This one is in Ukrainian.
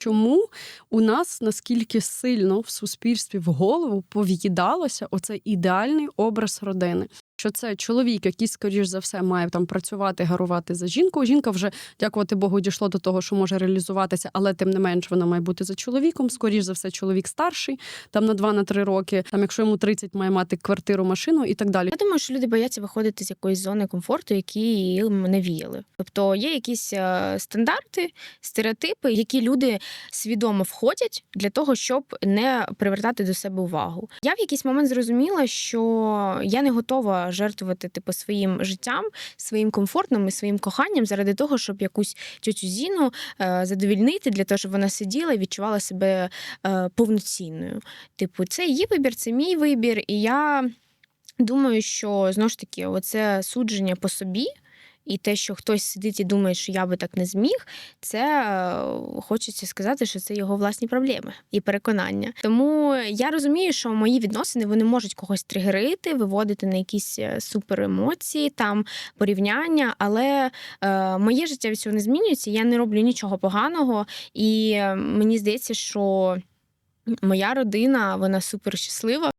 Чому у нас наскільки сильно в суспільстві в голову пов'їдалося оцей ідеальний образ родини? Що це чоловік, який, скоріш за все, має там працювати, гарувати за жінку. Жінка вже, дякувати Богу, дійшло до того, що може реалізуватися, але тим не менш вона має бути за чоловіком. Скоріш за все, чоловік старший, там на 2-3 роки. Там, якщо йому 30, має мати квартиру, машину і так далі. Я думаю, що люди бояться виходити з якоїсь зони комфорту, які їм навіяли. Тобто є якісь е, стандарти, стереотипи, які люди свідомо входять для того, щоб не привертати до себе увагу. Я в якийсь момент зрозуміла, що я не готова жертвувати типу своїм життям, своїм комфортом і своїм коханням заради того, щоб якусь тютю Зіну е, задовільнити, для того, щоб вона сиділа і відчувала себе е, повноцінною. Типу, це її вибір, це мій вибір, і я. Думаю, що знову ж таки, оце судження по собі, і те, що хтось сидить і думає, що я би так не зміг, це е, хочеться сказати, що це його власні проблеми і переконання. Тому я розумію, що мої відносини вони можуть когось тригерити, виводити на якісь е, супер емоції, там порівняння, але е, моє життя від цього не змінюється. Я не роблю нічого поганого, і е, мені здається, що моя родина вона супер щаслива.